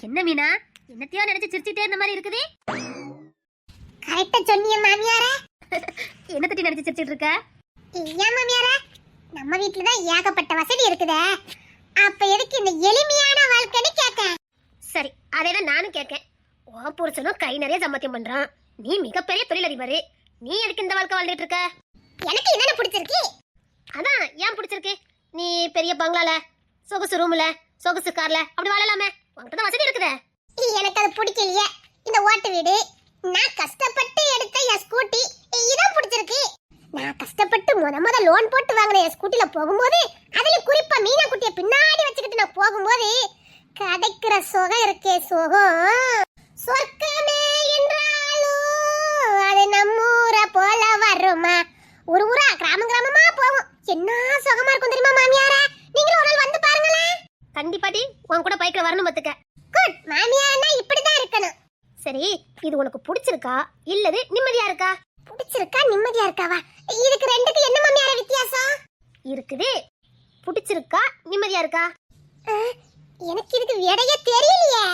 என்ன மீனா? என்னத்தையோ நினைச்சு சிரிச்சிட்டே இருந்த மாதிரி இருக்குது? கரெக்டா சொன்னிய மாமியார. என்ன தட்டி நினைச்சு சிரிச்சிட்டு இருக்க? ஏன் மாமியார? நம்ம வீட்ல தான் ஏகப்பட்ட வசதி இருக்குதே. அப்ப எதுக்கு இந்த எளிமையான வாழ்க்கைன்னு கேட்டேன். சரி அதே தான் நானும் கேட்கேன். உன் புருஷனும் கை நிறைய சம்பாத்தியம் பண்றான். நீ மிகப்பெரிய தொழிலதிபர். நீ எதுக்கு இந்த வாழ்க்கை வாழ்ந்துட்டு இருக்க? எனக்கு இதானே பிடிச்சிருக்கு? அதான் ஏன் பிடிச்சிருக்கு? நீ பெரிய பங்களால சொகுசு ரூம்ல சொகுசு கார்ல அப்படி வாழலாமே. உங்ககிட்ட வசதி இருக்குதே. எனக்கு அது பிடிக்கலையே. இந்த ஓட்டு வீடு நான் கஷ்டப்பட்டு எடுத்த என் ஸ்கூட்டி இதான் பிடிச்சிருக்கு. நான் கஷ்டப்பட்டு முத முத லோன் போட்டு வாங்கின என் ஸ்கூட்டில போகும்போது அதுல குறிப்பா மீனா குட்டிய பின்னாடி வச்சுக்கிட்டு நான் போகும்போது கிடைக்கிற சுகம் இருக்கே சுகம். சொர்க்கமே என்றாலும் அது நம்ம ஊரை போல வருமா? ஒரு ஊரா கிராமம் கிராமமா போகும். என்ன சுகமா இருக்கும் தெரியுமா மாமியாரே? நீங்களும் ஒரு நாள் கண்டிப்பாட்டி உன் கூட பைக்ல வரணும் பத்துக்க குட் மாமியார்னா இப்படிதான் இருக்கணும். சரி இது உனக்கு பிடிச்சிருக்கா? இல்லது நிம்மதியா இருக்கா? பிடிச்சிருக்கா நிம்மதியா இருக்காவா? இதுக்கு ரெண்டுக்கு என்ன மாமியார வித்தியாசம்? இருக்குது. பிடிச்சிருக்கா நிம்மதியா இருக்கா? எனக்கு இதுக்கு விடையே தெரியலையே.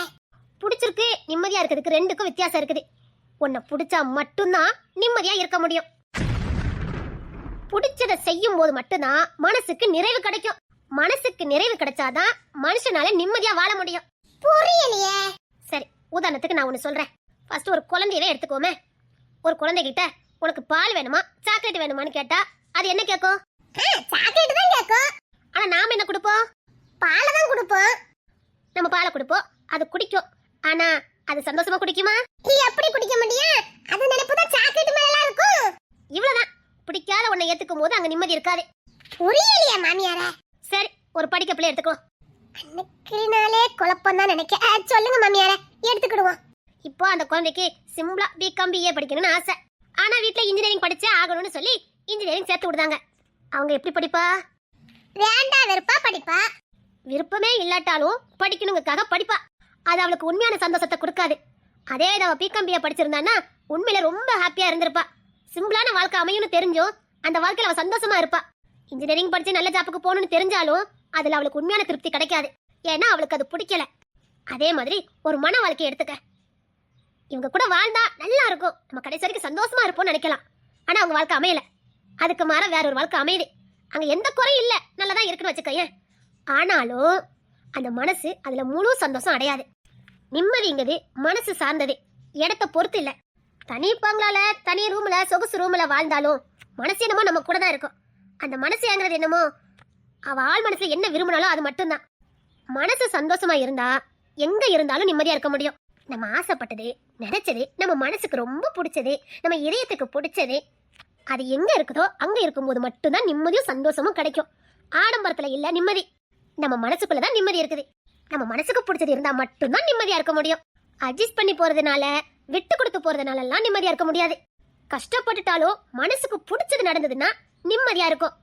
பிடிச்சிருக்கு நிம்மதியா இருக்கிறதுக்கு ரெண்டுக்கும் வித்தியாசம் இருக்குது. உன்னை பிடிச்சா மட்டும்தான் நிம்மதியா இருக்க முடியும். பிடிச்சதை செய்யும் போது மட்டும்தான் மனசுக்கு நிறைவு கிடைக்கும். மனசுக்கு நிறைவு கிடைச்சாதான் மனுஷனால நிம்மதியா வாழ முடியும். புரியலையே. சரி உதாரணத்துக்கு நான் ஒன்னு சொல்றேன். ஃபர்ஸ்ட் ஒரு குழந்தையவே எடுத்துக்கோமே. ஒரு குழந்தைகிட்ட உனக்கு பால் வேணுமா சாக்லேட் வேணுமான்னு கேட்டா அது என்ன கேட்கும் சாக்லேட் தான் கேட்கும் ஆனா நாம என்ன கொடுப்போம்? பாலை தான் கொடுப்போம். நம்ம பாலை கொடுப்போம் அது குடிக்கும். ஆனா அது சந்தோஷமா குடிக்குமா? எப்படி குடிக்க முடியும்? அது நினைப்பு தான் சாக்லேட் மேல இருக்கும். இவ்வளவுதான். பிடிக்காத உன்னை ஏத்துக்கும் போது அங்க நிம்மதி இருக்காது. புரியலையே மாமியார. சரி ஒரு படிக்க பிள்ளை எடுத்துக்கோ. அன்னைக்குனாலே குழப்பம் தான் நினைக்க. சொல்லுங்க மாமியார எடுத்துக்கிடுவோம். இப்போ அந்த குழந்தைக்கு சிம்பிளா பிகாம் பிஏ படிக்கணும்னு ஆசை. ஆனா வீட்ல இன்ஜினியரிங் படிச்சே ஆகணும்னு சொல்லி இன்ஜினியரிங் சேர்த்து விடுதாங்க. அவங்க எப்படி படிப்பா? வேண்டா வெறுப்பா படிப்பா. விருப்பமே இல்லாட்டாலும் படிக்கணுங்கக்காக படிப்பா. அது அவளுக்கு உண்மையான சந்தோஷத்தை கொடுக்காது. அதே இது பிகாம் பிஏ படிச்சிருந்தான்னா உண்மையில ரொம்ப ஹாப்பியா இருந்திருப்பா. சிம்பிளான வாழ்க்கை அமையும்னு தெரிஞ்சும் அந்த வாழ்க்கையில அவ சந்தோஷமா இருப்பா. இன்ஜினியரிங் படிச்சு நல்ல ஜாப்புக்கு போகணும்னு தெரிஞ்சாலும் அதுல அவளுக்கு உண்மையான திருப்தி கிடைக்காது. ஏன்னா அவளுக்கு அது பிடிக்கல. அதே மாதிரி ஒரு மன வாழ்க்கையை எடுத்துக்க. இவங்க கூட வாழ்ந்தா நல்லா இருக்கும். நம்ம கடைசி வரைக்கும் சந்தோஷமா இருப்போம்னு நினைக்கலாம். ஆனா அவங்க வாழ்க்கை அமையல. அதுக்கு மாற வேற ஒரு வாழ்க்கை அமையுது. அங்க எந்த குறையும் இல்ல. தான் இருக்குன்னு வச்சுக்கோயேன் ஆனாலும் அந்த மனசு அதுல முழு சந்தோஷம் அடையாது. நிம்மதிங்கிறது மனசு சார்ந்தது. இடத்த பொறுத்து இல்ல. தனி பங்களால தனி ரூம்ல சொகுசு ரூம்ல வாழ்ந்தாலும் மனசு என்னமோ நம்ம கூட தான் இருக்கும். அந்த மனசு ஏங்குறது என்னமோ? அவ ஆள் மனசுல என்ன விரும்பினாலும் அது மட்டும்தான். மனசு சந்தோஷமா இருந்தா எங்க இருந்தாலும் நிம்மதியா இருக்க முடியும். நம்ம ஆசைப்பட்டது நினைச்சது நம்ம மனசுக்கு ரொம்ப பிடிச்சது நம்ம இதயத்துக்கு பிடிச்சது அது எங்க இருக்குதோ அங்க இருக்கும்போது மட்டும்தான் நிம்மதியும் சந்தோஷமும் கிடைக்கும். ஆடம்பரத்துல இல்ல நிம்மதி. நம்ம மனசுக்குள்ளதான் நிம்மதி இருக்குது. நம்ம மனசுக்கு பிடிச்சது இருந்தா மட்டும்தான் நிம்மதியா இருக்க முடியும். அட்ஜஸ்ட் பண்ணி போறதுனால விட்டு கொடுத்து போறதுனால எல்லாம் நிம்மதியா இருக்க முடியாது. கஷ்டப்பட்டுட்டாலும் மனசுக்கு பிடிச்சது நடந்ததுன்னா நிம்மதியா இருக்கும்.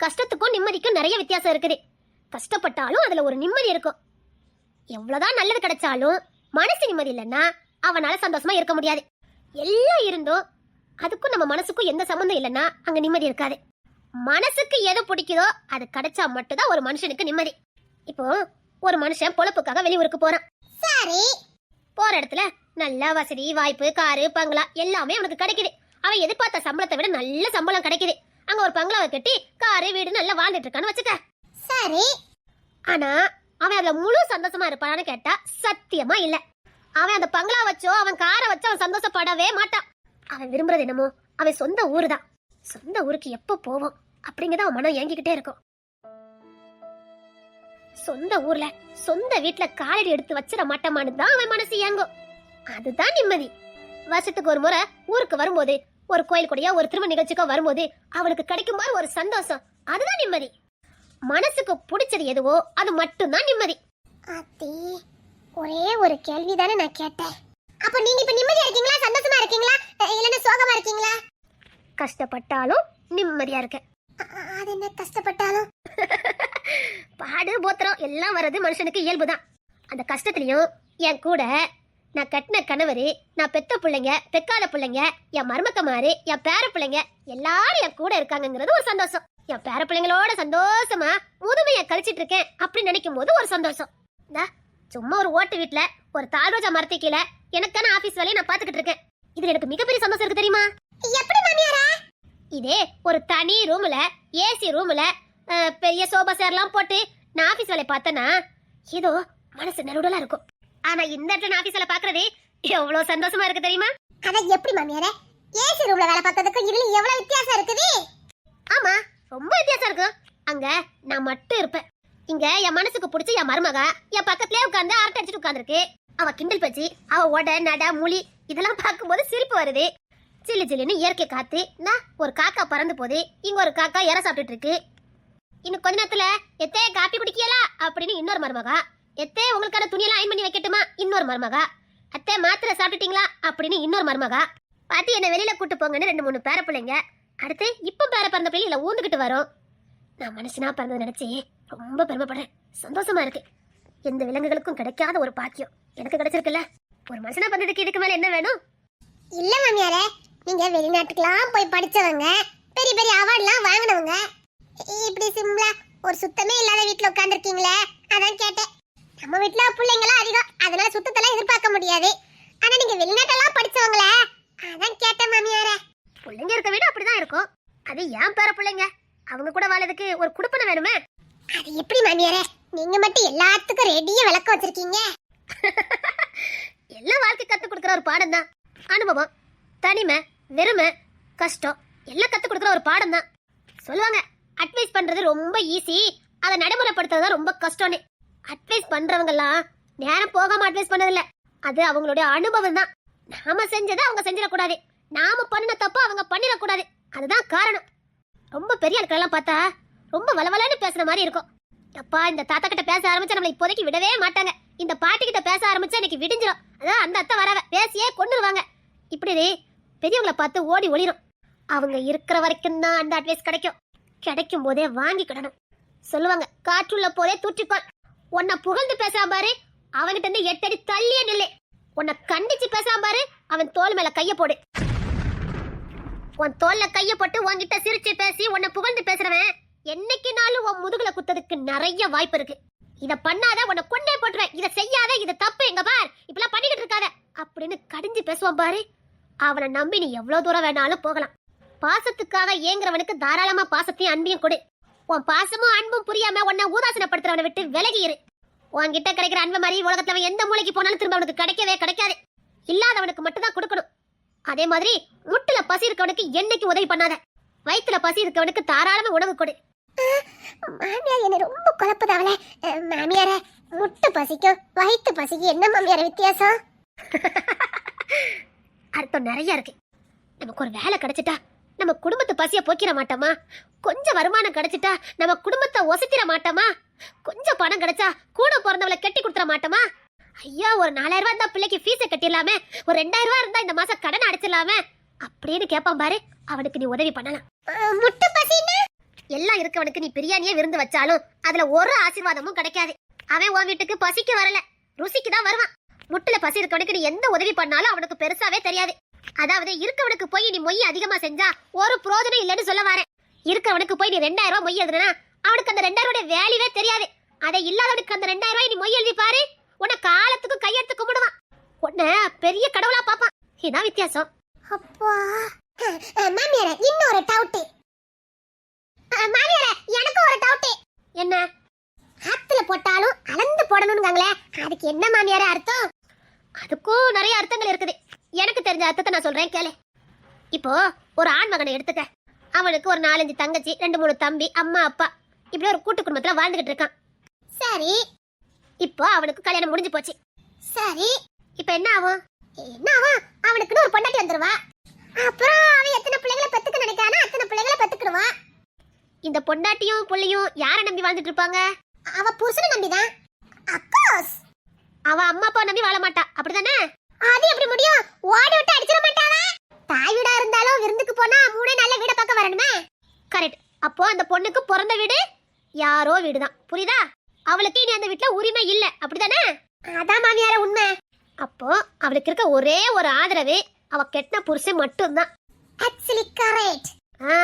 கஷ்டத்துக்கும் நிம்மதிக்கும் நிறைய வித்தியாசம் இருக்குது. கஷ்டப்பட்டாலும் அதுல ஒரு நிம்மதி இருக்கும். எவ்வளவுதான் நல்லது கிடைச்சாலும் மனசு நிம்மதி இல்லைன்னா அவனால சந்தோஷமா இருக்க முடியாது. எல்லாம் இருந்தும் அதுக்கும் நம்ம மனசுக்கும் எந்த சம்மந்தம் இல்லைன்னா அங்க நிம்மதி இருக்காது. மனசுக்கு எது பிடிக்குதோ அது கிடைச்சா மட்டும்தான் ஒரு மனுஷனுக்கு நிம்மதி. இப்போ ஒரு மனுஷன் பொழப்புக்காக வெளியூருக்கு போறான். சரி. போற இடத்துல நல்ல வசதி வாய்ப்பு காரு பங்களா எல்லாமே அவனுக்கு கிடைக்குது. அவன் எதிர்பார்த்த சம்பளத்தை விட நல்ல சம்பளம் கிடைக்குது. அங்க ஒரு பங்களாவை கட்டி காரு வீடு நல்லா வாழ்ந்துட்டு இருக்கான்னு வச்சுக்க. சரி. ஆனா அவன் அதுல முழு சந்தோஷமா இருப்பான்னு கேட்டா சத்தியமா இல்ல. அவன் அந்த பங்களா வச்சோ அவன் காரை வச்சோ அவன் சந்தோஷப்படவே மாட்டான். அவன் விரும்புறது என்னமோ அவன் சொந்த ஊரு தான் சொந்த ஊருக்கு எப்ப போவோம்? அப்படிங்கதான் அவன் மனம் ஏங்கிக்கிட்டே இருக்கும். சொந்த ஊர்ல சொந்த வீட்ல காலடி எடுத்து வச்சிட மாட்டோமான்னு தான் அவன் மனசு ஏங்கும். அதுதான் நிம்மதி. வருஷத்துக்கு ஒரு முறை ஊருக்கு வரும்போது ஒரு கோயில் கூடயோ ஒரு திருமண நிகழ்ச்சிக்கோ வரும்போது அவளுக்கு கிடைக்கும் மாதிரி ஒரு சந்தோஷம்? அதுதான் நிம்மதி. மனசுக்கு பிடிச்சது எதுவோ அது மட்டும்தான் நிம்மதி. அத்தி ஒரே ஒரு கேள்வி தானே நான் கேட்டேன். அப்ப நீங்க இப்ப நிம்மதியா இருக்கீங்களா? சந்தோஷமா இருக்கீங்களா? இல்லைன்னா சோகமா இருக்கீங்களா? கஷ்டப்பட்டாலும் நிம்மதியா இருக்க. அது என்ன கஷ்டப்பட்டாலும்? பாடு போத்திரம் எல்லாம் வர்றது மனுஷனுக்கு இயல்புதான். அந்த கஷ்டத்துலயும் என் கூட நான் கட்டின கணவர் நான் பெத்த பிள்ளைங்க பெக்காத பிள்ளைங்க என் மருமக்கமாரு என் பேர பிள்ளைங்க எல்லாரும் என் கூட இருக்காங்கங்கிறது ஒரு சந்தோஷம். என் பேர பிள்ளைங்களோட சந்தோஷமா முதுமையை கழிச்சிட்டு இருக்கேன் அப்படி நினைக்கும் போது ஒரு சந்தோஷம். சும்மா ஒரு ஓட்டு வீட்ல ஒரு தாழ்ரோஜா மரத்தை கீழே எனக்கான ஆபீஸ் வேலையை நான் பாத்துக்கிட்டு இருக்கேன். இதுல எனக்கு மிகப்பெரிய சந்தோஷம் இருக்கு தெரியுமா? எப்படி மாமியாரே? இதே ஒரு தனி ரூம்ல ஏசி ரூம்ல பெரிய சோபா சேர்லாம் போட்டு நான் ஆபீஸ் வேலையை பார்த்தேன்னா ஏதோ மனசு நெருடலா இருக்கும். ஆனா இந்த இடத்துல நான் ஆபீஸ் வேலை பாக்குறது எவ்வளவு சந்தோஷமா இருக்கு தெரியுமா? அத எப்படி மாமியாரே? ஏசி ரூம்ல வேலை பார்த்ததுக்கு இதுல எவ்வளவு வித்தியாசம் இருக்குது? ஆமா ரொம்ப வித்தியாசம் இருக்கு. அங்க நான் மட்டும் இருப்பேன். இங்க என் மனசுக்கு பிடிச்ச என் மருமக என் பக்கத்துலயே உட்கார்ந்து அரட்டை அடிச்சுட்டு உட்கார்ந்துருக்கு. அவ கிண்டல் பேச்சு அவ உட நட முழி இதெல்லாம் பார்க்கும்போது சிரிப்பு வருது. சில்லு சில்லுன்னு இயற்கை காத்து நான் ஒரு காக்கா பறந்து போகுது. இங்க ஒரு காக்கா இற சாப்பிட்டுட்டு இருக்கு. இன்னும் கொஞ்ச நேரத்துல எத்தே காப்பி குடிக்கலா அப்படின்னு இன்னொரு மருமகா எத்தே உங்களுக்கான துணியெல்லாம் அயன் பண்ணி வைக்கட்டுமா? இன்னொரு மருமகா. அத்தே மாத்திரை சாப்பிட்டுட்டீங்களா? அப்படின்னு இன்னொரு மருமகா. பாட்டி என்ன வெளியில கூட்டு போங்கன்னு ரெண்டு மூணு பேர பிள்ளைங்க. அடுத்து இப்போ பேர பிறந்த பிள்ளை இல்லை ஊந்துக்கிட்டு வரும். நான் மனுஷனா பிறந்தது நினைச்சி ரொம்ப பெருமைப்படுறேன். சந்தோஷமா இருக்கு. எந்த விலங்குகளுக்கும் கிடைக்காத ஒரு பாக்கியம் எனக்கு கிடைச்சிருக்குல்ல. ஒரு மனுஷனா பிறந்ததுக்கு இதுக்கு மேல என்ன வேணும்? இல்ல மாமியாரே. நீங்க வெளிநாட்டுக்கெல்லாம் போய் படிச்சவங்க பெரிய பெரிய அவார்ட்லாம் வாங்கினவங்க. இப்படி சிம்பிளா ஒரு சுத்தமே இல்லாத வீட்ல உட்காந்துருக்கீங்களே அதான் கேட்டேன். நம்ம வீட்டுல பிள்ளைங்களாம் அதிகம். அதனால சுத்தத்தெல்லாம் எதிர்பார்க்க முடியாது. ஆனா நீங்க வெளிநாட்டெல்லாம் படிச்சவங்களே அதான் கேட்டேன் மாமியாரே. பிள்ளைங்க இருக்க வீடு அப்படிதான் இருக்கும். அது ஏன் பேர பிள்ளைங்க? அவங்க கூட வாழறதுக்கு ஒரு குடுப்பனை வேணுமே? அது எப்படி மாமியாரே? நீங்க மட்டும் எல்லாத்துக்கும் ரெடியா விளக்க வச்சிருக்கீங்க. எல்லாம் வாழ்க்கை கத்து கொடுக்குற ஒரு பாடம் தான் அனுபவம் தனிமை வெறுமை கஷ்டம் எல்லாம் கத்து கொடுக்குற ஒரு பாடம் தான் சொல்லுவாங்க அட்வைஸ் பண்றது ரொம்ப ஈஸி அதை நடைமுறைப்படுத்துறது தான் ரொம்ப கஷ்டம்னு. அட்வைஸ் பண்றவங்கலாம் நேரம் போகாம அட்வைஸ் பண்ணதில்ல. அது அவங்களுடைய அனுபவம் தான். நாம செஞ்சதை அவங்க செஞ்சிடக்கூடாது. நாம பண்ணின தப்பு அவங்க பண்ணிடக்கூடாது. அதுதான் காரணம். ரொம்ப பெரிய ஆட்களெல்லாம் பார்த்தா ரொம்ப வளவலன்னு பேசுற மாதிரி இருக்கும். அப்பா இந்த தாத்தா கிட்ட பேச ஆரம்பிச்சா நம்மளை இப்போதைக்கு விடவே மாட்டாங்க. இந்த பாட்டி கிட்ட பேச ஆரம்பிச்சா இன்னைக்கு விடிஞ்சிடும் அதான் அந்த அத்தை வரவ. பேசியே கொண்டுருவாங்க இப்படி பெரியவங்களை பார்த்து ஓடி ஒளிரும். அவங்க இருக்கிற வரைக்கும் தான் அந்த அட்வைஸ் கிடைக்கும். கிடைக்கும் போதே வாங்கிக்கிடணும் சொல்லுவாங்க காற்றுள்ள போதே தூற்றிக்கோள் உன்னை புகழ்ந்து பேசாம பாரு. அவன்கிட்ட இருந்து எட்டடி தள்ளியே நில்லு. உன்னை கண்டிச்சு பேசாம பாரு. அவன் தோல் மேல கைய போடு. உன் தோல்ல கைய போட்டு உன்கிட்ட சிரிச்சு பேசி உன்னை புகழ்ந்து பேசுறவன் என்னைக்குனாலும் உன் முதுகுல குத்ததுக்கு நிறைய வாய்ப்பு இருக்கு. இத பண்ணாத உன்னை கொண்டே போட்டுருவேன். இத செய்யாத இது தப்பு. எங்க பார். இப்பெல்லாம் பண்ணிக்கிட்டு இருக்காத. அப்படின்னு கடிஞ்சு பேசுவான் பாரு. அவனை நம்பி நீ எவ்வளவு தூரம் வேணாலும் போகலாம். பாசத்துக்காக ஏங்குறவனுக்கு தாராளமா பாசத்தையும் அன்பையும் கொடு. உன் பாசமும் அன்பும் புரியாம உன்னை ஊதாசனப்படுத்துறவனை விட்டு விலகி இரு. உன்கிட்ட கிடைக்கிற அன்பு மாதிரி உலகத்துல அவன் எந்த மூலைக்கு போனாலும் திரும்ப அவனுக்கு கிடைக்கவே கிடைக்காது. இல்லாதவனுக்கு மட்டும்தான் கொடுக்கணும். அதே மாதிரி முட்டுல பசி இருக்கவனுக்கு என்னைக்கு உதவி பண்ணாத? வயித்துல பசி இருக்கவனுக்கு தாராளமா உணவு கொடு. மாமியார் என்ன ரொம்ப குழப்பதாவல மாமியார முட்டை பசிக்கும் வயிற்று பசிக்கும் என்ன மாமியார வித்தியாசம்? அர்த்தம் நிறைய இருக்கு. நமக்கு ஒரு வேலை கிடைச்சிட்டா நம்ம குடும்பத்து பசிய போக்கிட மாட்டோமா? கொஞ்சம் வருமானம் கிடைச்சிட்டா நம்ம குடும்பத்தை ஒசத்திட மாட்டோமா? கொஞ்சம் பணம் கிடைச்சா கூட பிறந்தவளை கட்டி கொடுத்துற மாட்டோமா? ஐயா ஒரு நாலாயிரம் ரூபாய் இருந்தா பிள்ளைக்கு ஃபீஸை கட்டிடலாமே. ஒரு ரெண்டாயிரம் ரூபாய் இருந்தா இந்த மாசம் கடன் அடைச்சிடலாமே. அப்படின்னு கேட்பான் பாரு. அவனுக்கு நீ உதவி பண்ணலாம். முட்டு முட்டை எல்லாம் இருக்கவனுக்கு நீ பிரியாணியே விருந்து வச்சாலும் அதுல ஒரு ஆசீர்வாதமும் கிடைக்காது. அவன் உன் வீட்டுக்கு பசிக்கு வரல. ருசிக்கு தான் வருவான். முட்டுல பசி இருக்கவனுக்கு நீ எந்த உதவி பண்ணாலும் அவனுக்கு பெருசாவே தெரியாது. அதாவது இருக்கவனுக்கு போய் நீ மொய் அதிகமா செஞ்சா ஒரு பிரோஜனம் இல்லைன்னு சொல்ல வரேன். இருக்கவனுக்கு போய் நீ ரெண்டாயிரம் ரூபாய் மொய் எழுதுனா அவனுக்கு அந்த ரெண்டாயிரம் ரூபாய் வேல்யூவே தெரியாது. அதை இல்லாதவனுக்கு அந்த ரெண்டாயிரம் ரூபாய் நீ மொய் எழுதி பாரு. உன்னை காலத்துக்கும் கையெடுத்து கும்பிடுவான். உன்னை பெரிய கடவுளா பாப்பான் இதான் வித்தியாசம்? அப்பா. மாமியார இன்னொரு டவுட் மாமியார எனக்கு ஒரு டவுட் என்ன? ஆத்துல போட்டாலும் அளந்து போடணும்ங்காங்களே அதுக்கு என்ன மாமியார அர்த்தம்? அதுக்கும் நிறைய அர்த்தங்கள் இருக்குது. எனக்கு தெரிஞ்ச அர்த்தத்தை நான் சொல்றேன் கேளு. இப்போ ஒரு ஆண் மகனை எடுத்துக்க. அவனுக்கு ஒரு நாலஞ்சு தங்கச்சி ரெண்டு மூணு தம்பி அம்மா அப்பா. இப்படி ஒரு கூட்டு குடும்பத்துல வாழ்ந்துகிட்டு இருக்கான். சரி. இப்போ அவனுக்கு கல்யாணம் முடிஞ்சு போச்சு. சரி. இப்போ என்ன ஆகும்? என்னவா அவனுக்குன்னு ஒரு பொண்டாட்டி வந்துருவா. அப்புறம் அவன் எத்தனை பிள்ளைகளை பெத்துக்க நினைக்கானோ அத்தனை பிள்ளைகளை பெத்துக்கிடுவான். இந்த பொண்டாட்டியும் புள்ளையும் யாரை நம்பி வாழ்ந்துட்டு இருப்பாங்க? அவ புருஷனை நம்பிதான். அக்கோஸ் அவ அம்மா அப்பா நம்பி வாழ மாட்டா. அப்படிதானே அது எப்படி முடியும்? ஓடி விட்டு அடிச்சிட மாட்டாவா தாய் வீடா இருந்தாலும் விருந்துக்கு போனா மூணே நல்ல வீட பார்க்க வரணுமே. கரெக்ட் அப்போ அந்த பொண்ணுக்கு பிறந்த வீடு யாரோ வீடுதான். புரியுதா? அவளுக்கு இனி அந்த வீட்டுல உரிமை இல்ல. அப்படிதானே? அதான் மாமியார உண்மை. அப்போ அவளுக்கு இருக்க ஒரே ஒரு ஆதரவு அவ கெட்ட புருஷன் மட்டும்தான். ஆக்சுவலி கரெக்ட் ஆ,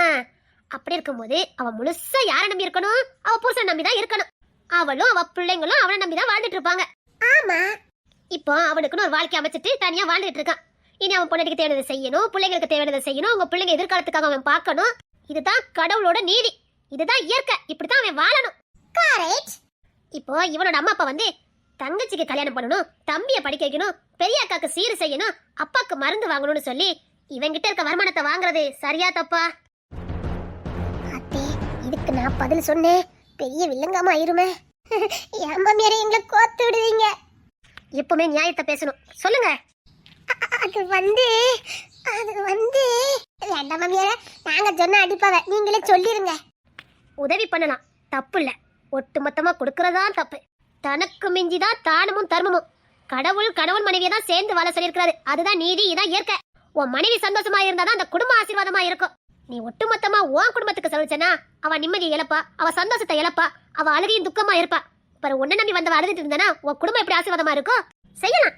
அப்படி இருக்கும்போது அவ முழுசா யாரை நம்பி இருக்கணும்? அவ புருஷன் நம்பி தான் இருக்கணும். அவளும் அவ பிள்ளைங்களும் அவனை நம்பி தான் வாழ்ந்துட்டு இருப்பாங்க. ஆமா. இப்போ அவனுக்குன்னு ஒரு வாழ்க்கை அமைச்சிட்டு தனியா வாழ்ந்துட்டு இருக்கான். இனி அவன் பொண்ணுக்கு தேவையானதை செய்யணும் பிள்ளைங்களுக்கு தேவையானதை செய்யணும் உங்க பிள்ளைங்க எதிர்காலத்துக்காக அவன் பார்க்கணும். இதுதான் கடவுளோட நீதி. இதுதான் இயற்கை. இப்படித்தான் அவன் வாழணும். கரெக்ட் இப்போ இவனோட அம்மா அப்பா வந்து தங்கச்சிக்கு கல்யாணம் பண்ணணும் தம்பியை படிக்க வைக்கணும் பெரிய அக்காக்கு சீர் செய்யணும் அப்பாக்கு மருந்து வாங்கணும்னு சொல்லி இவன்கிட்ட இருக்க வருமானத்தை வாங்குறது சரியா தப்பா? அத்தே இதுக்கு நான் பதில் சொன்னேன். பெரிய வில்லங்காம ஆயிருமே. என் மாமியாரை எங்களை கோத்து விடுவீங்க எப்பவுமே நியாயத்தை பேசணும். சொல்லுங்க. அது வந்து அது வந்து வேண்டாம் மாமியார நாங்க சொன்ன அடிப்பாவ. நீங்களே சொல்லிருங்க. உதவி பண்ணலாம். தப்பு இல்ல. ஒட்டுமொத்தமா கொடுக்கறதா தப்பு. தனக்கு மிஞ்சிதான் தானமும் தர்மமும். கடவுள் கணவன் மனைவியை தான் சேர்ந்து வாழ சொல்லியிருக்கிறாரு. அதுதான் நீதி இதான் இயற்கை. உன் மனைவி சந்தோஷமா இருந்தாதான் அந்த குடும்ப ஆசீர்வாதமா இருக்கும். நீ ஒட்டுமொத்தமா உன் குடும்பத்துக்கு செலவிச்சனா அவ நிம்மதியை இழப்பா அவ சந்தோஷத்தை இழப்பா அவ அழுகையும் துக்கமா இருப்பா. பிற ஒன்ன நம்பி வந்தவ அழுதுட்டு இருந்தானா? உன் குடும்பம் எப்படி ஆசீர்வாதமா இருக்கும் செய்யலாம்.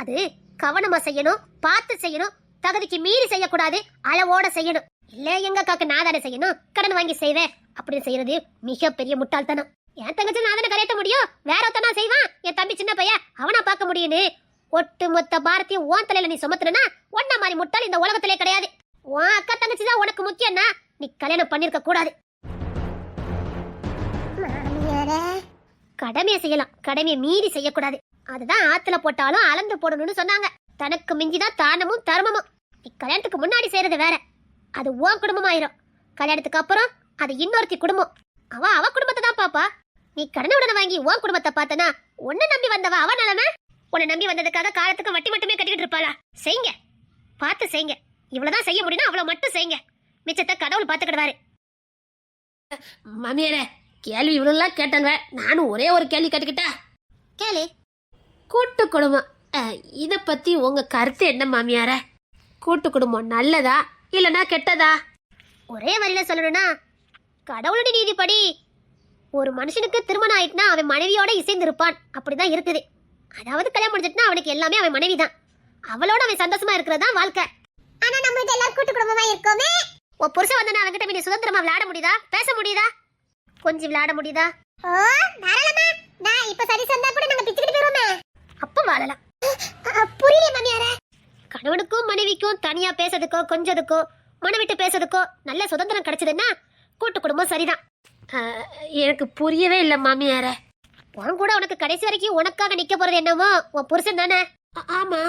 அது கவனமா செய்யணும் பார்த்து செய்யணும் தகுதிக்கு மீறி செய்யக்கூடாது அளவோட செய்யணும். இல்ல எங்க அக்காக்கு நான் தானே செய்யணும்? கடன் வாங்கி செய்வேன். அப்படி செய்யறது மிகப்பெரிய முட்டாள்தனம். என் தங்கச்சி நான் தானே கரையத்த முடியும்? வேற ஒருத்தனா செய்வான்? என் தம்பி சின்ன பையன் அவனா பார்க்க முடியும்னு? ஒட்டு மொத்த பாரத்தையும் உன் தலையில நீ சுமத்துனா ஒன்ன மாதிரி முட்டாள் இந்த உலகத்திலே கிடையாது. உன் அக்கா தங்கச்சி தான் உனக்கு முக்கியம்னா நீ கல்யாணம் பண்ணிருக்க கூடாது. கடமையை செய்யலாம். கடமையை மீறி செய்யக்கூடாது. அதுதான் ஆத்துல போட்டாலும் அளந்து போடணும்னு சொன்னாங்க. தனக்கு மிஞ்சிதான் தானமும் தர்மமும். நீ கல்யாணத்துக்கு முன்னாடி செய்யறது வேற. அது உன் குடும்பம் ஆயிரும் கல்யாணத்துக்கு அப்புறம் அது இன்னொருத்தி குடும்பம். அவ அவ குடும்பத்தை தான் பாப்பா. நீ கடனை உடனே வாங்கி உன் குடும்பத்தை பார்த்தனா உன்னை நம்பி வந்தவ அவ நிலமை? உன்னை நம்பி வந்ததுக்காக காலத்துக்கு வட்டி மட்டுமே கட்டிக்கிட்டு இருப்பாளா? செய்யுங்க பார்த்து செய்யுங்க இவ்வளவுதான் செய்ய முடியும்னா அவ்வளவு மட்டும் செய்யுங்க மிச்சத்தை கடவுள் பார்த்துக்கிடுவாரு. மாமியாரே கேள்வி இவ்வளோலாம் கேட்டாங்க நானும் ஒரே ஒரு கேள்வி கேட்டுக்கிட்டா? கேளு. கூட்டு குடும்பம். இத பத்தி உங்க கருத்து என்ன மாமியார? கூட்டு குடும்பம் நல்லதா இல்லனா கெட்டதா? ஒரே வரியில சொல்லணும்னா கடவுளுடைய நீதிப்படி ஒரு மனுஷனுக்கு திருமணம் ஆயிட்டுனா அவன் மனைவியோட இசைந்திருப்பான். அப்படிதான் இருக்குது. அதாவது கல்யாணம் முடிஞ்சிட்டுனா அவனுக்கு எல்லாமே அவன் மனைவி தான் அவளோட அவன் சந்தோஷமா இருக்கிறது தான் வாழ்க்கை. ஆனா நம்ம எல்லாரும் கூட்டு குடும்பமா இருக்கோமே. உன் புருஷன் வந்தனா அவன்கிட்ட நீ சுதந்திரமா விளையாட முடியுதா? பேச முடியுதா? கொஞ்சம் விளையாட முடியுதா? ஓ தாராளமா நான் இப்ப சரி சந்தா கூட நாங்க பிச்சுக்கிட்டு போயிருவோமே? அப்ப வாழலாம். புரியல மாமியாரே. கணவனுக்கும் மனைவிக்கும் தனியா பேசுறதுக்கோ கொஞ்சதுக்கோ மனம் விட்டு பேசுறதுக்கோ நல்ல சுதந்திரம் கிடைச்சதுன்னா கூட்டு குடும்பம் சரிதான். எனக்கு புரியவே இல்லை மாமியார. உன் கூட உனக்கு கடைசி வரைக்கும் உனக்காக நிக்க போறது என்னமோ உன் புருஷன் தானே? ஆமா.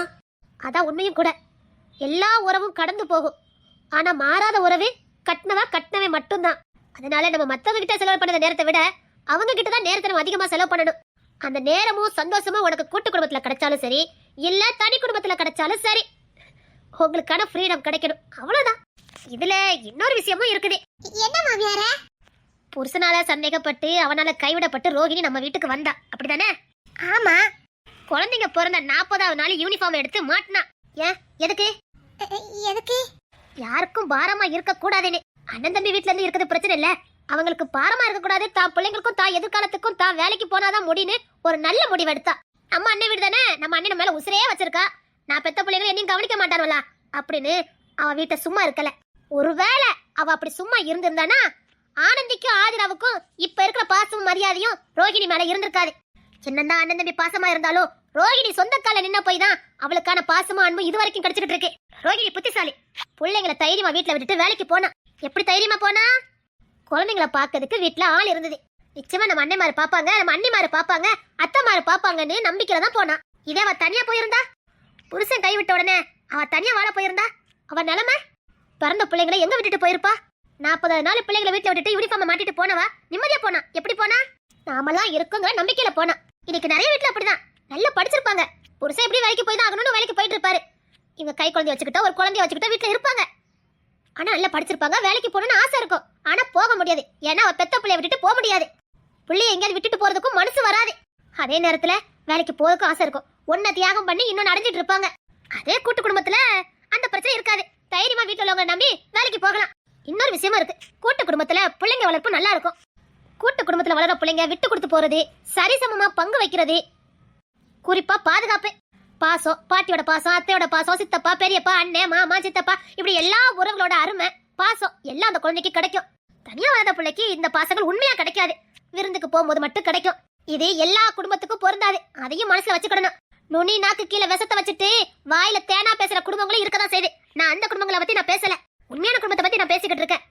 அதான் உண்மையும் கூட. எல்லா உறவும் கடந்து போகும். ஆனா மாறாத உறவு கட்டினவா கட்டினவே மட்டும்தான். அதனால நம்ம மத்தவங்க கிட்ட செலவு பண்ணத நேரத்தை விட அவங்க கிட்ட தான் நேரத்தை நம்ம அதிகமா செலவு பண்ணணும். அந்த நேரமும் சந்தோஷமும் உனக்கு கூட்டு குடும்பத்துல கிடைச்சாலும் சரி இல்ல தனி குடும்பத்துல கிடைச்சாலும் சரி உங்களுக்கான ஃப்ரீடம் கிடைக்கணும். அவ்வளவுதான். இதுல இன்னொரு விஷயமும் இருக்குது. என்ன மாமியாரே? புருஷனால சந்தேகப்பட்டு அவனால கைவிடப்பட்டு ரோகிணி நம்ம வீட்டுக்கு வந்தா. அப்படிதானே? ஆமா. குழந்தைங்க பிறந்த நாற்பதாவது நாள் யூனிஃபார்ம் எடுத்து மாட்டினா. ஏன்? எதுக்கு? எதுக்கு? யாருக்கும் பாரமா இருக்க கூடாதுன்னு அண்ணன் தம்பி வீட்ல இருந்து இருக்கிறது பிரச்சனை இல்ல. அவங்களுக்கு பாரமா இருக்க கூடாது தான் பிள்ளைங்களுக்கும் தான் எதிர்காலத்துக்கும் தான் வேலைக்கு போனாதான் முடின்னு ஒரு நல்ல முடிவு எடுத்தா. நம்ம அண்ணன் வீடு தானே? நம்ம அண்ணன் மேல உசிரே வச்சிருக்கா. நான் பெத்த பிள்ளைங்களை என்னையும் கவனிக்க மாட்டானுவல அப்படின்னு அவ வீட்டை சும்மா இருக்கல. ஒருவேளை அவ அப்படி சும்மா இருந்திருந்தானா? ஆனந்திக்கும் ஆதிராவுக்கும் இப்ப இருக்கிற பாசமும் மரியாதையும் ரோகிணி மேல இருந்திருக்காது. என்னதான் அண்ணன் தம்பி பாசமா இருந்தாலும் ரோகிணி சொந்த கால நின்ன போய் தான் அவளுக்கான பாசமும் அன்பும் இது வரைக்கும் கிடைச்சிட்டு இருக்கு. ரோஹிணி புத்திசாலி. பிள்ளைங்களை தைரியமா வீட்ல விட்டுட்டு வேலைக்கு போனா. எப்படி தைரியமா போனா? குழந்தைங்களை பார்க்கறதுக்கு வீட்டில் ஆள் இருந்தது. நிச்சயமா நம்ம அண்ணன்மாரு பார்ப்பாங்க நம்ம அண்ணிமாரு பார்ப்பாங்க அத்தைமாரு பார்ப்பாங்கன்னு நம்பிக்கையில தான் போனா. இதே அவ தனியா போயிருந்தா? புருஷன் கைவிட்ட உடனே அவ தனியா வாழ போயிருந்தா? அவ நிலைமை? பிறந்த பிள்ளைங்களை எங்க விட்டுட்டு போயிருப்பா? நாற்பது நாள் பிள்ளைங்களை வீட்டில் விட்டுட்டு யூனிஃபார்ம் மாட்டிட்டு போனவா? நிம்மதியா போனா? எப்படி போனா? நாமெல்லாம் இருக்குங்கிற நம்பிக்கையில போனா. இன்னைக்கு நிறைய வீட்டில் அப்படிதான். நல்லா படிச்சிருப்பாங்க. புருஷன் எப்படி வேலைக்கு போய் தான் ஆகணும்னு வேலைக்கு போயிட்டு இருப்பாரு. இவங்க கை குழந்தைய வச்சுக்கிட்டோ ஒரு குழந்தைய வச்சுக்கிட்டோ வீட்டில் இருப்பாங்க. ஆனா நல்லா படிச்சிருப்பாங்க வேலைக்கு போகணும்னு ஆசை இருக்கும். ஆனா போக முடியாது. ஏன்னா அவ பெத்த பிள்ளைய விட்டுட்டு போக முடியாது. பிள்ளைய எங்கேயாவது விட்டுட்டு போறதுக்கும் மனசு வராது. அதே நேரத்துல வேலைக்கு போறதுக்கும் ஆசை இருக்கும். ஒன்ன தியாகம் பண்ணி இன்னொன்னு அடைஞ்சிட்டு இருப்பாங்க. அதே கூட்டு குடும்பத்துல அந்த பிரச்சனை இருக்காது. தைரியமா வீட்டுல உள்ளவங்க நம்பி வேலைக்கு போகலாம். இன்னொரு விஷயமா இருக்கு. கூட்டு குடும்பத்துல பிள்ளைங்க வளர்ப்பு நல்லா இருக்கும். கூட்டு குடும்பத்துல வளர பிள்ளைங்க விட்டு கொடுத்து போறது சரிசமமா பங்கு வைக்கிறது குறிப்பா பாதுகாப்பு. பாசம் பாட்டியோட பாசம் அத்தையோட பாசம் சித்தப்பா பெரியப்பா அண்ணன் மாமா சித்தப்பா இப்படி எல்லா உறவுகளோட அருமை பாசம் எல்லாம் அந்த குழந்தைக்கு கிடைக்கும். தனியா வராத பிள்ளைக்கு இந்த பாசங்கள் உண்மையா கிடைக்காது. விருந்துக்கு போகும்போது மட்டும் கிடைக்கும். இது எல்லா குடும்பத்துக்கும் பொருந்தாது. அதையும் மனசுல வச்சுக்கணும் நுனி நாக்கு கீழே விஷத்தை வச்சுட்டு வாயில தேனா பேசுற குடும்பங்களும் இருக்கதான் செய்யுது. நான் அந்த குடும்பங்களை பத்தி நான் பேசல. உண்மையான குடும்பத்தை பத்தி நான் பேசிக்கிட்டு இருக்கேன்.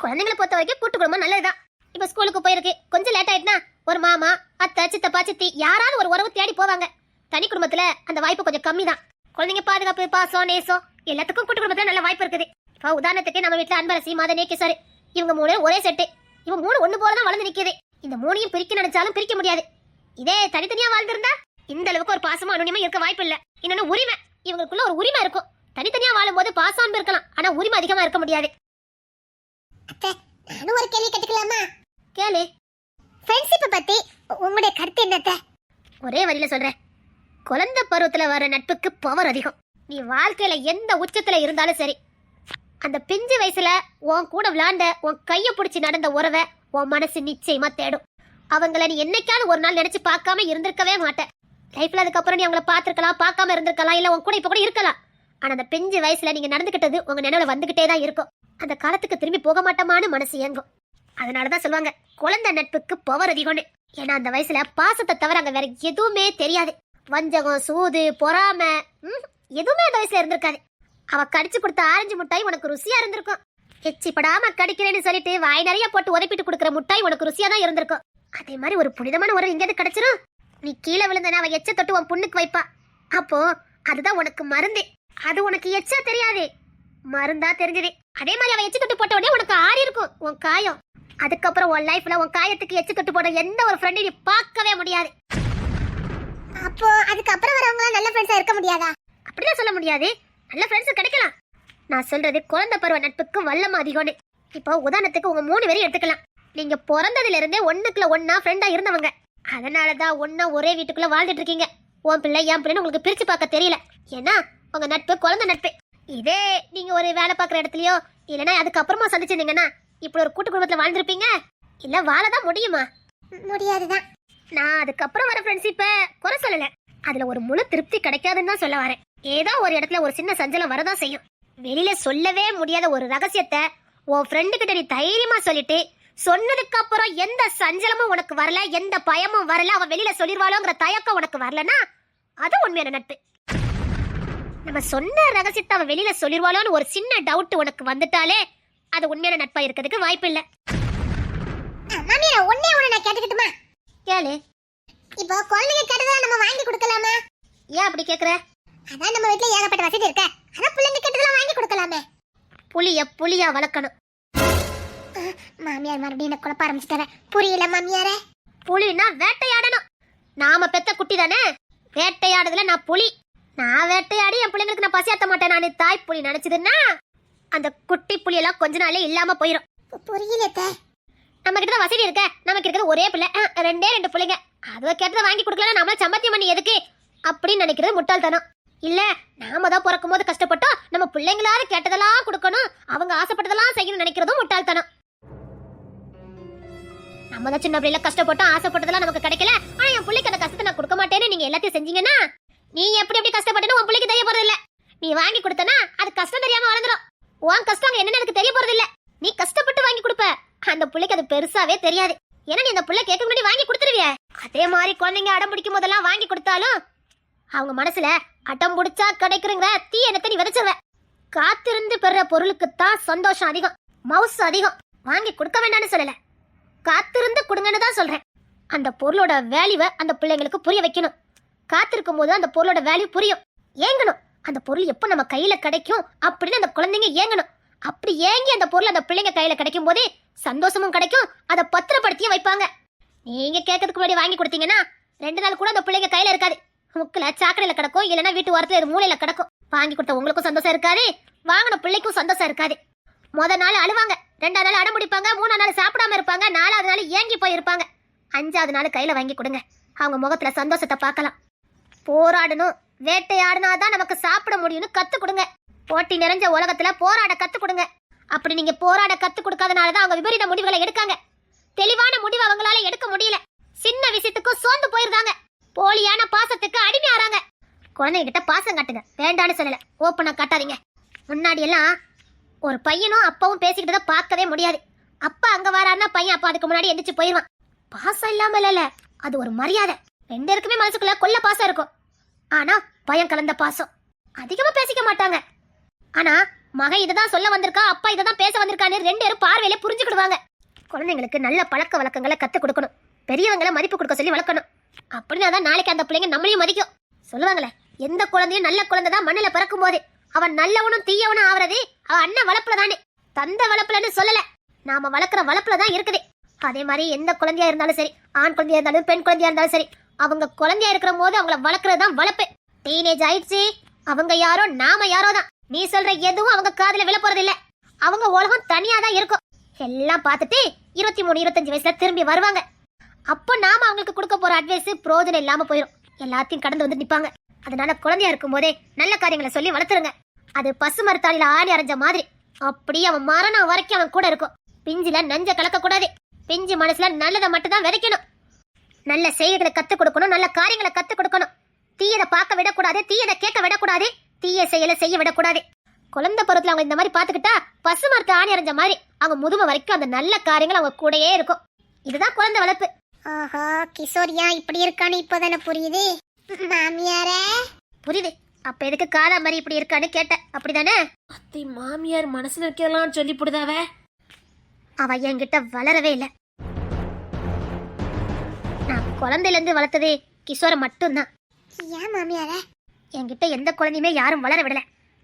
குழந்தைங்களை பொறுத்த வரைக்கும் கூட்டு குடும்பம் நல்லதுதான். இப்ப ஸ்கூலுக்கு போயிருக்கு. கொஞ்சம் லேட் ஆயிட்டுனா ஒரு மாமா அத்தை சித்தப்பா சித்தி யாராவது ஒரு உறவு தேடி போவாங்க. தனி குடும்பத்துல அந்த வாய்ப்பு கொஞ்சம் கம்மி தான் குழந்தைங்க பாதுகாப்பு பாசம் நேசம் எல்லாத்துக்கும் கூட்டு குடும்பத்துல நல்ல வாய்ப்பு இருக்குது. இப்போ உதாரணத்துக்கு நம்ம வீட்டுல அன்பரசி மதனே கிஷோர். இவங்க மூணு ஒரே செட்டு இவங்க மூணு ஒண்ணு போல தான் வளர்ந்து நிக்குது. இந்த மூணையும் பிரிக்க நினைச்சாலும் பிரிக்க முடியாது. இதே தனித்தனியா வாழ்ந்திருந்தா இந்த அளவுக்கு ஒரு பாசமா அனுநியமா இருக்க வாய்ப்பு இல்ல. இன்னொன்னு உரிமை. இவங்களுக்குள்ள ஒரு உரிமை இருக்கும். தனித்தனியா வாழும்போது பாசம் அன்பு இருக்கலாம். ஆனா உரிமை அதிகமா இருக்க முடியாது. நானும் ஒரு கேள்வி கேட்டுக்கலாமா? கேளு. ஃப்ரெண்ட்ஷிப்பை பத்தி உங்களுடைய கருத்து என்ன அத்தை? ஒரே வரியில சொல்றேன். குழந்தை பருவத்துல வர நட்புக்கு பவர் அதிகம். நீ வாழ்க்கையில எந்த உச்சத்துல இருந்தாலும் சரி. அந்த பிஞ்சு வயசுல உன் கூட விளையாண்ட உன் கைய பிடிச்சி நடந்த உறவை உன் மனசு நிச்சயமா தேடும். அவங்கள நீ என்னைக்காவது ஒரு நாள் நினைச்சு பார்க்காம இருந்திருக்கவே மாட்டேன். லைஃப்ல அதுக்கப்புறம் நீ அவங்கள பார்த்துருக்கலாம் பார்க்காம இருந்திருக்கலாம் இல்ல உன் கூட இப்ப கூட இருக்கலாம். ஆனா அந்த பிஞ்சு வயசுல நீங்க நடந்துகிட்டது உங்க நினைவுல வந்துகிட்டே தான் இருக்கும். அந்த காலத்துக்கு திரும்பி போக மாட்டோமான்னு மனசு இயங்கும் அதனாலதான் சொல்லுவாங்க குழந்தை நட்புக்கு பவர் அதிகம்னு. ஏன்னா அந்த வயசுல பாசத்தை தவிர அங்க வேற எதுவுமே தெரியாது. வஞ்சகம் சூது பொறாம ம், எதுவுமே அந்த வயசுல இருந்திருக்காது. அவ கடிச்சு கொடுத்த ஆரஞ்சு முட்டாய் உனக்கு ருசியா இருந்திருக்கும். எச்சிப்படாம கடிக்கிறேன்னு சொல்லிட்டு வாய் நிறைய போட்டு உதப்பிட்டு கொடுக்குற முட்டாய் உனக்கு ருசியா தான் இருந்திருக்கும். அதே மாதிரி ஒரு புனிதமான உரம் எங்கேயாவது கிடைச்சிரும். நீ கீழே விழுந்தன அவ எச்ச தொட்டு உன் புண்ணுக்கு வைப்பா. அப்போ அதுதான் உனக்கு மருந்து. அது உனக்கு எச்சா தெரியாது. மருந்தா தெரிஞ்சது. அதே மாதிரி அவ எச்ச தொட்டு போட்ட உடனே உனக்கு ஆறி இருக்கும் உன் காயம். அதுக்கப்புறம் உன் லைஃப்ல உன் காயத்துக்கு எச்ச தொட்டு போட எந்த ஒரு ஃப்ரெண்டையும் நீ பார்க்கவே முடியாது. அப்போ அதுக்கப்புறம் வரவங்க நல்ல ஃப்ரெண்ட்ஸா இருக்க முடியாதா? அப்படிலாம் சொல்ல முடியாது. நல்ல ஃப்ரெண்ட்ஸ் கிடைக்கலாம். நான் சொல்றது குழந்தை பருவ நட்புக்கு வல்லம அதிகம்னு. இப்போ உதாரணத்துக்கு உங்க மூணு பேரும் எடுத்துக்கலாம். நீங்க பிறந்ததுல இருந்தே ஒண்ணுக்குள்ள ஒண்ணா ஃப்ரெண்டா இருந்தவங்க. அதனாலதான் ஒண்ணா ஒரே வீட்டுக்குள்ள வாழ்ந்துட்டு இருக்கீங்க. உன் பிள்ளை என் பிள்ளைன்னு உங்களுக்கு பிரிச்சு பார்க்க தெரியல. ஏன்னா உங்க நட்பு குழந்தை நட்பு. இதே நீங்க ஒரு வேலை பார்க்குற இடத்துலயோ இல்லைன்னா அதுக்கப்புறமா சந்திச்சிருந்தீங்கன்னா இப்படி ஒரு கூட்டு குடும்பத்துல வாழ்ந்திருப்பீங்க? இல்ல வாழதான் முடியுமா? முடியாதுதான். நான் அதுக்கப்புறம் வர ஃப்ரெண்ட்ஷிப்பை குறை சொல்லல. அதுல ஒரு முழு திருப்தி கிடைக்காதுன்னு தான் சொல்ல வரேன். ஏதோ ஒரு இடத்துல ஒரு சின்ன சஞ்சலம் வரதான் செய்யும். வெளியில சொல்லவே முடியாத ஒரு ரகசியத்தை உன் ஃப்ரெண்டு கிட்ட நீ தைரியமா சொல்லிட்டு சொன்னதுக்கு அப்புறம் எந்த சஞ்சலமும் உனக்கு வரல எந்த பயமும் வரல அவ வெளியில சொல்லிடுவாளோங்கிற தயக்கம் உனக்கு வரலனா அது உண்மையான நட்பு. நம்ம சொன்ன ரகசியத்தை அவ வெளியில சொல்லிடுவாளோன்னு ஒரு சின்ன டவுட் உனக்கு வந்துட்டாலே அது உண்மையான நட்பா இருக்கிறதுக்கு வாய்ப்பு இல்லை ஒன்னே ஒண்ணு நான் கேட்டுக்கிட்டுமா? கேளு. இப்போ குழந்தைங்க கேட்டதா நம்ம வாங்கி கொடுக்கலாமா? ஏன் அப்படி கேக்குற? அதான் நம்ம வீட்ல ஏகப்பட்ட வசதி இருக்க. அதான் பிள்ளைங்க கேட்டதெல்லாம் வாங்கி கொடுக்கலாமே. புளிய புளியா வளர்க்கணும். மாமியார் மறுபடியும் என்ன குழப்ப ஆரம்பிச்சிட்டார புரியல மாமியாரே. புலினா வேட்டையாடணும். நாம பெத்த குட்டி தானே? வேட்டையாடுறதுல நான் புலி. நான் வேட்டையாடி என் பிள்ளைங்களுக்கு நான் பசியாத்த மாட்டேன். நான் தாய் புலி நினைச்சதுன்னா அந்த குட்டி புலியெல்லாம் கொஞ்ச நாளே இல்லாம போயிடும் புரியல. நம்ம கிட்ட தான் வசதி இருக்க. நமக்கு இருக்கிறது ஒரே பிள்ளை. ரெண்டே ரெண்டு பிள்ளைங்க. அதை கேட்டதை வாங்கி கொடுக்கலாம் நம்மள சம்பத்தியம் பண்ணி எதுக்கு? அப்படின்னு நினைக்கிறது முட்டாள்தனம். இல்ல நாம தான் பிறக்கும் போது கஷ்டப்பட்டோம் நம்ம பிள்ளைங்களால கேட்டதெல்லாம் கொடுக்கணும் அவங்க ஆசைப்பட்டதெல்லாம் செய்யணும்னு நினைக்கிறதும் முட்டாள்தனம். நம்ம தான் சின்ன பிள்ளைல கஷ்டப்பட்டோம் ஆசைப்பட்டதெல்லாம் நமக்கு கிடைக்கல. ஆனா என் பிள்ளைக்கு அந்த கஷ்டத்தை நான் கொடுக்க மாட்டேன்னு நீங்க எல்லாத்தையும் செஞ்சீங்கன்னா நீ எப்படி எப்படி கஷ்டப்பட்டேன்னு உன் பிள்ளைக்கு தெரிய போறது இல்ல நீ வாங்கி கொடுத்தனா அது கஷ்டம் தெரியாம வளர்ந்துடும் உன் கஷ்டம் என்னன்னு எனக்கு தெரிய போறது இல்ல நீ கஷ்டப்பட்டு வாங்கி கொடுப்ப. அந்த பிள்ளைக்கு அது பெருசாவே தெரியாது. ஏன்னா நீ அந்த பிள்ளை கேட்க முன்னாடி வாங்கி கொடுத்துருவிய. அதே மாதிரி குழந்தைங்க அடம் பிடிக்கும் போதெல்லாம் வாங்கி கொடுத்தாலும் அவங்க மனசுல அடம் பிடிச்சா கிடைக்கிறங்கிற தீ எண்ணத்தை நீ விதைச்சிருவ காத்திருந்து பெற பொருளுக்கு தான் சந்தோஷம் அதிகம். மவுஸ் அதிகம். வாங்கி கொடுக்க வேண்டாம்னு சொல்லல. காத்திருந்து கொடுங்கன்னு தான் சொல்றேன். அந்த பொருளோட வேல்யூவை அந்த பிள்ளைங்களுக்கு புரிய வைக்கணும். காத்திருக்கும் போது அந்த பொருளோட வேல்யூ புரியும். ஏங்கணும். அந்த பொருள் எப்போ நம்ம கையில கிடைக்கும் அப்படின்னு அந்த குழந்தைங்க ஏங்கணும். அப்படி ஏங்கி அந்த பொருள் அந்த பிள்ளைங்க கையில கிடைக்கும் போதே சந்தோஷமும் கிடைக்கும். அதை பத்திரப்படுத்தியும் வைப்பாங்க. நீங்க கேட்கறதுக்கு முன்னாடி வாங்கி கொடுத்தீங்கன்னா ரெண்டு நாள் கூட அந்த பிள்ளைங்க கையில இருக்காது. முக்கில் சாக்கடையில் கிடக்கும் இல்லைன்னா வீட்டு ஓரத்தில் இது மூலையில் கிடக்கும். வாங்கி கொடுத்த உங்களுக்கும் சந்தோஷம் இருக்காது வாங்கின பிள்ளைக்கும் சந்தோஷம் இருக்காது. முத நாள் அழுவாங்க ரெண்டாவது நாள் அடம்பிடிப்பாங்க மூணாவது நாள் சாப்பிடாம இருப்பாங்க நாலாவது நாள் ஏங்கி போயிருப்பாங்க. அஞ்சாவது நாள் கையில் வாங்கி கொடுங்க. அவங்க முகத்தில் சந்தோஷத்தை பார்க்கலாம். போராடணும் வேட்டையாடினாதான் நமக்கு சாப்பிட முடியும்னு கற்றுக் கொடுங்க. போட்டி நிறைஞ்ச உலகத்துல போராட கத்து கொடுங்க அப்படி நீங்க போராட கத்து கொடுக்காதனாலதான் அவங்க விபரீத முடிவுகளை எடுக்காங்க. தெளிவான முடிவு அவங்களால எடுக்க முடியல. சின்ன விஷயத்துக்கும் சோர்ந்து போயிருந்தாங்க. போலியான பாசத்துக்கு அடிமையாறாங்க. குழந்தைங்க கிட்ட பாசம் காட்டுங்க. வேண்டான்னு சொல்லல. ஓப்பனா காட்டாதீங்க. முன்னாடி எல்லாம் ஒரு பையனும் அப்பாவும் பேசிக்கிட்டதை பார்க்கவே முடியாது. அப்பா அங்க வராருன்னா பையன் அப்பா அதுக்கு முன்னாடி எந்திரிச்சு போயிருவான் பாசம் இல்லாம இல்ல அது ஒரு மரியாதை. ரெண்டு இருக்குமே மனசுக்குள்ள கொல்ல பாசம் இருக்கும். ஆனா பயம் கலந்த பாசம். அதிகமா பேசிக்க மாட்டாங்க. ஆனா மகன் இதுதான் சொல்ல வந்திருக்கா அப்பா இதுதான் பேச வந்திருக்கான்னு ரெண்டு பேரும் பார்வையில புரிஞ்சுக்கிடுவாங்க. குழந்தைங்களுக்கு நல்ல பழக்க வழக்கங்களை கற்றுக் கொடுக்கணும். பெரியவங்களை மதிப்பு கொடுக்க சொல்லி வளர்க்கணும். அப்படின்னா தான் நாளைக்கு அந்த பிள்ளைங்க நம்மளையும் மதிக்கும். சொல்லுவாங்களே எந்த குழந்தையும் நல்ல குழந்தை தான் மண்ணில் பிறக்கும் போது அவன் நல்லவனும் தீயவனும் ஆவறது அவன் அண்ணன் வளர்ப்புல தானே. தந்த வளர்ப்புலன்னு சொல்லல. நாம வளர்க்குற வளர்ப்புல தான் இருக்குது. அதே மாதிரி எந்த குழந்தையா இருந்தாலும் சரி ஆண் குழந்தையா இருந்தாலும் பெண் குழந்தையா இருந்தாலும் சரி அவங்க குழந்தையா இருக்கிற போது அவங்கள வளர்க்குறது தான் வளர்ப்பு. டீனேஜ் ஆயிடுச்சு. அவங்க யாரோ நாம யாரோ தான் நீ சொல்ற எதுவும் அவங்க காதுல விழ போறது இல்ல. அவங்க உலகம் தனியா தான் இருக்கும். எல்லாம் பார்த்துட்டு இருபத்தி மூணு இருபத்தஞ்சு வயசுல திரும்பி வருவாங்க. அப்போ நாம அவங்களுக்கு கொடுக்க போற அட்வைஸ் பிரோஜனம் இல்லாம போயிடும் எல்லாத்தையும் கடந்து வந்து நிப்பாங்க. அதனால குழந்தையா இருக்கும் போதே நல்ல காரியங்களை சொல்லி வளர்த்துருங்க. அது பசு மரத்தாளில ஆடி அரைஞ்ச மாதிரி. அப்படியே அவன் மரணம் வரைக்கும் அவன் கூட இருக்கும். பிஞ்சில நஞ்ச கலக்க கூடாது. பிஞ்சு மனசுல நல்லதை மட்டும் தான் விதைக்கணும். நல்ல செய்கைகளை கத்துக் கொடுக்கணும். நல்ல காரியங்களை கத்துக் கொடுக்கணும். தீயதை பார்க்க விடக்கூடாது. தீயதை கேட்க விடக்கூடாது. தீய செயலை செய்ய விடக்கூடாது. குழந்தை பருவத்துல அவங்க இந்த மாதிரி பாத்துக்கிட்டா பசு மரத்தை ஆணி அரைஞ்ச மாதிரி அவங்க முதுமை வரைக்கும் அந்த நல்ல காரியங்கள் அவங்க கூடயே இருக்கும். இதுதான் குழந்தை வளர்ப்பு. ஆஹா கிஷோர் ஏன் இப்படி இருக்கான்னு இப்போதானே புரியுது? மாமியாரே? புரியுது. அப்ப எதுக்கு காதாமரி இப்படி இருக்கான்னு கேட்டேன். அப்படிதானே? அத்தை மாமியார் மனசுல வைக்கலாம் சொல்லி போடுதாவ அவ என்கிட்ட வளரவே இல்லை. நான் குழந்தையில இருந்து வளர்த்தது கிஷோரை மட்டும்தான். ஏன் மாமியாரே? என்கிட்ட எந்த குழந்தையுமே யாரும் வளர விடல.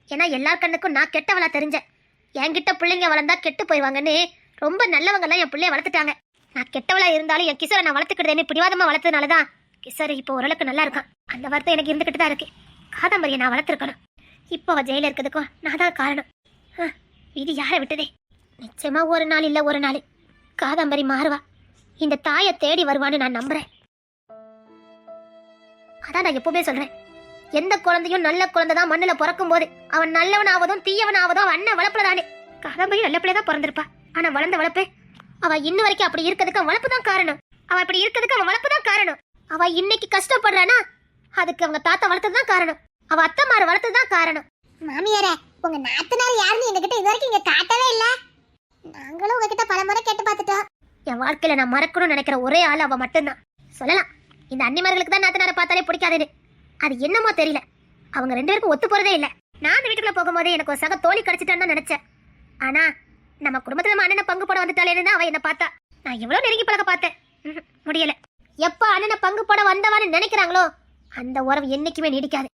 ஏன்னா எல்லார் கண்ணுக்கும் நான் கெட்டவளா தெரிஞ்சேன். என்கிட்ட பிள்ளைங்க வளர்ந்தா கெட்டு போயிடுவாங்கன்னு ரொம்ப நல்லவங்கெல்லாம் என் பிள்ளைய வளர்த்துட்டாங்க. நான் கெட்டவளா இருந்தாலும் என் கிசரை நான் வளர்த்துக்கிட்டேன்னு பிடிவாதமா வளர்த்ததுனால தான் கிசர் இப்போ ஓரளவுக்கு நல்லா இருக்கான். அந்த வார்த்தை எனக்கு இருந்துகிட்டு தான் இருக்கு. காதம்பரியை நான் வளர்த்துருக்கணும். இப்போ அவள் ஜெயில இருக்கிறதுக்கும் நான் தான் காரணம். ஆ, இது யாரை விட்டதே? நிச்சயமா ஒரு நாள் இல்லை ஒரு நாள். காதம்பரி மாறுவா. இந்த தாயை தேடி வருவான்னு நான் நம்புறேன். அதான் நான் எப்பவுமே சொல்றேன். எந்த குழந்தையும் நல்ல குழந்தை தான் மண்ணுல பிறக்கும் போது அவன் நல்லவன் ஆவதும் தீயவன் ஆவதும் அண்ணன் வளர்ப்புல தானே காதம்பரி நல்ல பிள்ளை தான் பிறந்திருப்பா. ஆனா வளர்ந்த வளர்ப்பு அவ இன்ன வரைக்கும் அப்படி இருக்கிறதுக்கு அவன் வளர்ப்பு தான் காரணம். அவ அப்படி இருக்கிறதுக்கு அவன் வளர்ப்பு தான் காரணம். அவ இன்னைக்கு கஷ்டப்படுறானா அதுக்கு அவங்க தாத்தா வளர்த்தது தான் காரணம். அவ அத்தைமாரு வளர்த்தது தான் காரணம். மாமியாரே உங்க நாத்தனார் யாருன்னு எங்ககிட்ட இது வரைக்கும் இங்க காட்டவே இல்ல. நாங்களும் உங்ககிட்ட பல முறை கேட்டு பார்த்துட்டோம். என் வாழ்க்கையில நான் மறக்கணும்னு நினைக்கிற ஒரே ஆள் அவ மட்டும்தான். சொல்லலாம் இந்த அன்னிமார்களுக்கு தான் நாத்தனாரை பார்த்தாலே பிடிக்காதுன்னு. அது என்னமோ தெரியல. அவங்க ரெண்டு பேருக்கும் ஒத்து போறதே இல்லை. நான் அந்த வீட்டுக்குள்ள போகும்போதே எனக்கு ஒரு சக தோழி கிடைச்சிட்டான்னு நினைச்சேன். ஆனா நம்ம குடும்பத்துல நம்ம அண்ணனை பங்கு போட வந்துட்டாலேன்னு தான் அவ என்ன பார்த்தா. நான் எவ்வளவு நெருங்கி பழக பார்த்தேன். முடியல. எப்ப அண்ணனை பங்கு போட வந்தவான்னு நினைக்கிறாங்களோ அந்த உறவு என்னைக்குமே நீடிக்காது.